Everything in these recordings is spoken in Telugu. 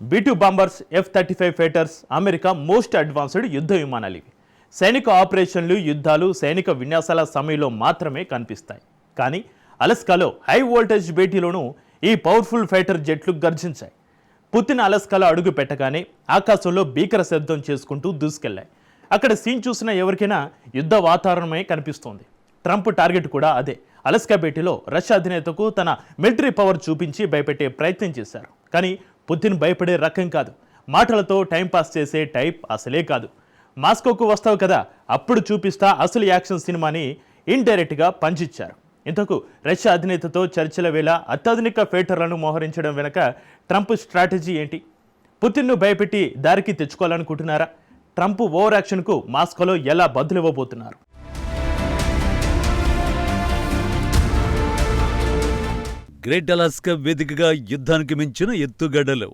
Two bombers F thirty five fighters America most advanced యుద్ధ విమానాలు ఇవి. సైనిక ఆపరేషన్లు యుద్ధాలు సైనిక విన్యాసాల సమయంలో మాత్రమే కనిపిస్తాయి. కానీ అలస్కాలో హై వోల్టేజ్ భేటీలోనూ ఈ పవర్ఫుల్ ఫైటర్ జెట్లు గర్జించాయి. పుతిన్ అలస్కాలో అడుగు పెట్టగానే ఆకాశంలో భీకర శబ్దం చేసుకుంటూ దూసుకెళ్ళాయి అక్కడ సీన్ చూసిన ఎవరికైనా యుద్ధ వాతావరణమే కనిపిస్తోంది. ట్రంప్ టార్గెట్ కూడా అదే. అలస్కా భేటీలో రష్యా అధినేతకు తన మిలిటరీ పవర్ చూపించి భయపెట్టే ప్రయత్నం చేశారు. కానీ పుతిన్ భయపడే రకం కాదు. మాటలతో టైంపాస్ చేసే టైప్ అసలే కాదు. మాస్కోకు వస్తావు కదా అప్పుడు చూపిస్తా అసలు యాక్షన్ సినిమాని ఇండైరెక్ట్గా పంచిచ్చారు ఇంతకు రష్యా అధినేతతో చర్చల వేళ అత్యాధునిక ఫేటర్లను మోహరించడం వెనక ట్రంప్ స్ట్రాటజీ ఏంటి? పుతిన్ను భయపెట్టి దారికి తెచ్చుకోవాలనుకుంటున్నారా? ట్రంప్ ఓవర్ యాక్షన్కు మాస్కోలో ఎలా బదులివ్వబోతున్నారు? గ్రేట్ అలాస్కా వేదికగా యుద్ధానికి మించిన ఎత్తుగడలు.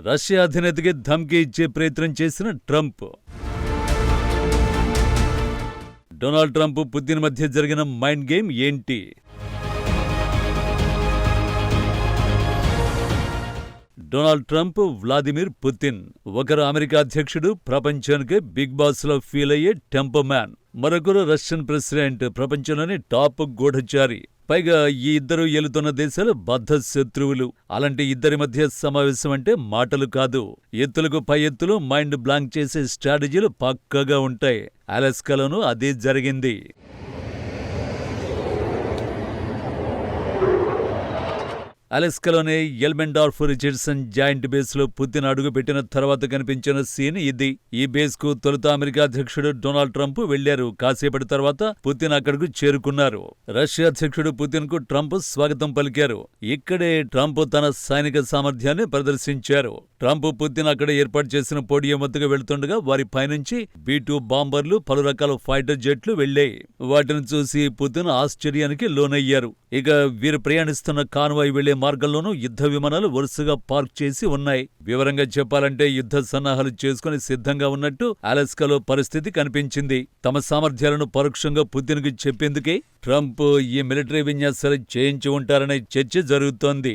రష్యా అధినేతకి ధమ్కీ ఇచ్చే ప్రయత్నం చేసిన ట్రంప్. డొనాల్డ్ ట్రంప్ పుతిన్ మధ్య జరిగిన మైండ్ గేమ్ ఏంటి? Donald Trump Vladimir Putin. ఒకరు అమెరికా అధ్యక్షుడు ప్రపంచానికి బిగ్ బాస్లో ఫీల్ అయ్యే టెంపర్ మ్యాన్. మరొకరు రష్యన్ ప్రెసిడెంట్ ప్రపంచంలోని టాప్ గూఢచారి. పైగా ఈ ఇద్దరు ఏలుతున్న దేశాలు బద్ధ శత్రువులు. అలాంటి ఇద్దరి మధ్య సమావేశం అంటే మాటలు కాదు. ఎత్తులకు పై ఎత్తులు మైండ్ బ్లాంక్ చేసే స్ట్రాటజీలు పక్కగా ఉంటాయి. అలస్కాలోనూ అదే జరిగింది. అలెస్కలోని ఎల్మెండార్ఫ్ రిచర్డ్సన్ జాయింట్ బేస్లో పుతిన్ అడుగుపెట్టిన తర్వాత కనిపించిన సీన్ ఇది. ఈ బేస్కు తొలుత అమెరికా అధ్యక్షుడు డొనాల్డ్ ట్రంప్ వెళ్ళారు కాసేపటి తర్వాత పుతిన్ అక్కడకు చేరుకున్నారు. రష్యా అధ్యక్షుడు పుతిన్కు ట్రంప్ స్వాగతం పలికారు. ఇక్కడే ట్రంప్ తన సైనిక సామర్థ్యాన్ని ప్రదర్శించారు. ట్రంప్ పుతిన్ అక్కడ ఏర్పాటు చేసిన పోడియం వద్దకు వెళ్తుండగా వారి పైనుంచి బీ టూ బాంబర్లు పలు రకాల ఫైటర్ జెట్లు వెళ్ళాయి వాటిని చూసి పుతిన్ ఆశ్చర్యానికి లోనయ్యారు. ఇక వీరు ప్రయాణిస్తున్న కాన్వాయ్ వెళ్ళే మార్గంలోనూ యుద్ధ విమానాలు వరుసగా పార్క్ చేసి ఉన్నాయి. వివరంగా చెప్పాలంటే యుద్ధ సన్నాహాలు చేసుకుని సిద్ధంగా ఉన్నట్టు అలెస్కాలో పరిస్థితి కనిపించింది. తమ సామర్థ్యాలను పరోక్షంగా పుతిన్కు చెప్పేందుకే ట్రంప్ ఈ మిలిటరీ విన్యాసాలు చేయించి ఉంటారనే చర్చ జరుగుతోంది.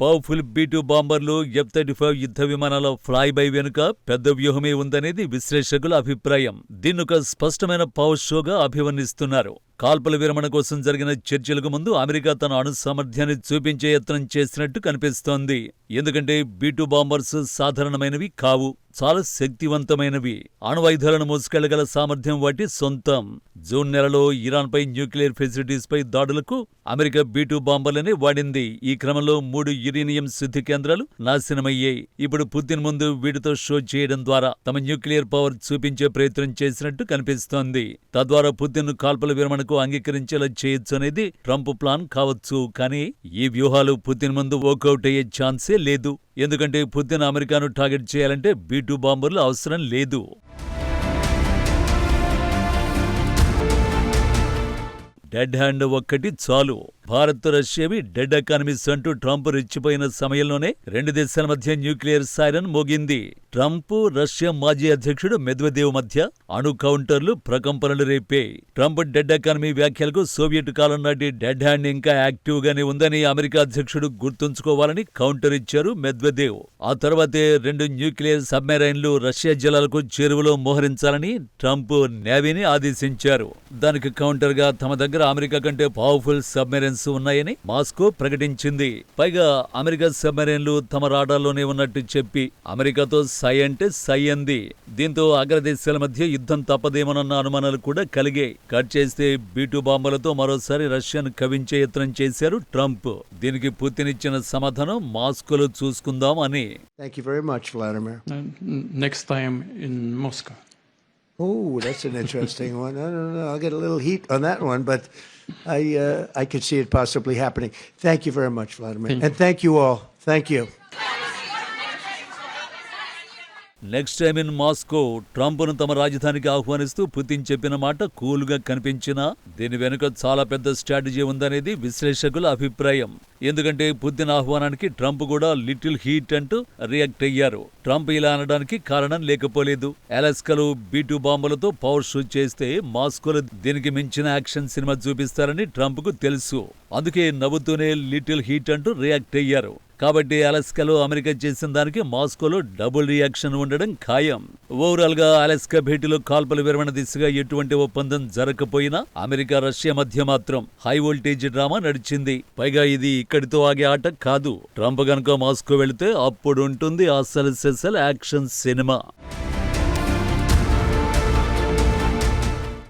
పవర్ఫుల్ బీ టూ బాంబర్లు ఎఫ్ థర్టీ ఫైవ్ యుద్ధ విమానాల ఫ్లై బై వెనుక పెద్ద వ్యూహమే ఉందనేది విశ్లేషకుల అభిప్రాయం. దీన్నొక స్పష్టమైన పవర్ షోగా అభివర్ణిస్తున్నారు. కాల్పుల విరమణ కోసం జరిగిన చర్చలకు ముందు అమెరికా తన అణు సామర్థ్యాన్ని చూపించే యత్నం చేసినట్టు కనిపిస్తోంది. ఎందుకంటే బీటూ బాంబర్స్ సాధారణమైనవి కావు. చాలా శక్తివంతమైనవి. అణువాయుధాలను మోసుకెళ్ళగల సామర్థ్యం వాటి సొంతం. జూన్ నెలలో ఇరాన్పై న్యూక్లియర్ ఫెసిలిటీస్పై దాడులకు అమెరికా బీటూ బాంబర్లనే వాడింది. ఈ క్రమంలో మూడు యురేనియం శుద్ధి కేంద్రాలు నాశనమయ్యాయి. ఇప్పుడు పుతిన్ ముందు వీటితో షో చేయడం ద్వారా తమ న్యూక్లియర్ పవర్ చూపించే ప్రయత్నం చేసినట్టు కనిపిస్తోంది. తద్వారా పుతిన్ కాల్పుల విరమణకు అంగీకరించేలా చేయొచ్చు అనేది ట్రంప్ ప్లాన్ కావచ్చు. కానీ ఈ వ్యూహాలు పుతిన్ ముందు వర్కౌట్ అయ్యే ఛాన్సే లేదు. ఎందుకంటే పుతిన్ అమెరికాను టార్గెట్ చేయాలంటే బీ టూ బాంబర్లు అవసరం లేదు. డెడ్ హ్యాండ్ ఒక్కటి చాలు. భారత్ రష్యావి డెడ్ ఎకానమీస్ అంటూ ట్రంప్ రెచ్చిపోయిన సమయంలోనే రెండు దేశాల మధ్య న్యూక్లియర్ సైరన్ మోగింది. ట్రంప్ రష్యా మాజీ అధ్యక్షుడు మెద్వదేవ్ మధ్య అణు కౌంటర్లు ప్రకంపనలు రేపే. ట్రంప్ డెడ్ ఎకానమీ వ్యాఖ్యలకు సోవియట్ కాలం నాటి డెడ్ హ్యాండ్ ఇంకా యాక్టివ్ గానే ఉందని అమెరికా అధ్యక్షుడు గుర్తుంచుకోవాలని కౌంటర్ ఇచ్చారు మెద్వదేవ్. ఆ తర్వాతే రెండు న్యూక్లియర్ సబ్మెరైన్లు రష్యా జలాలకు చేరువలో మోహరించాలని ట్రంప్ నేవీని ఆదేశించారు. దానికి కౌంటర్గా తమ దగ్గర అమెరికా కంటే పవర్ఫుల్ సబ్మెరైన్స్ ఉన్నాయని మాస్కో ప్రకటించింది. పైగా అమెరికా సబ్మెరైన్లు తమ రాడాల్లోనే ఉన్నట్టు చెప్పి అమెరికాతో సై అంటే సై అంది. దీంతో అగ్రదేశాల మధ్య యుద్ధం తప్పదేమోనన్న అనుమానాలు కూడా కలిగాయి కట్ చేస్తే బీటు బాంబులతో మరోసారి రష్యాను కవించే యత్నం చేశారు ట్రంప్. దీనికి పుతిన్ ఇచ్చిన సమాధానం మాస్కోలో చూసుకుందాం అని. You very much, Oh, that's an interesting one. I don't know. I'll get a little heat on that one, but I uh, I could see it possibly happening. Thank you very much, Vladimir, Thank and thank you all. Thank you. Next time in Moscow ట్రంప్ను తమ రాజధానికి ఆహ్వానిస్తూ పుతిన్ చెప్పిన మాట కూల్గా కనిపించినా దీని వెనుక చాలా పెద్ద స్ట్రాటజీ ఉందనేది విశ్లేషకుల అభిప్రాయం ఎందుకంటే పుతిన్ ఆహ్వానానికి ట్రంప్ కూడా లిటిల్ హీట్ అంటూ రియాక్ట్ అయ్యారు. ట్రంప్ ఇలా అనడానికి కారణం లేకపోలేదు. అలాస్కాలో బీటు బాంబులతో పవర్ షూట్ చేస్తే మాస్కోలో దీనికి మించిన యాక్షన్ సినిమా చూపిస్తారని ట్రంప్కు తెలుసు. అందుకే నవ్వుతూనే లిటిల్ హీట్ అంటూ రియాక్ట్ అయ్యారు. కాబట్టి అలస్కాలో అమెరికా చేసిన దానికి మాస్కోలో డబుల్ రియాక్షన్ ఉండడం ఖాయం. ఓవరాల్గా అలస్కా భేటీలో కాల్పల విరమణ దిశగా ఎటువంటి ఒప్పందం జరగకపోయినా అమెరికా రష్యా మధ్య మాత్రం హై వోల్టేజ్ డ్రామా నడిచింది. పైగా ఇది ఇక్కడితో ఆగే ఆట కాదు. ట్రంప్ గనుక మాస్కో వెళితే అప్పుడు ఉంటుంది అసలు సెసల్ యాక్షన్ సినిమా.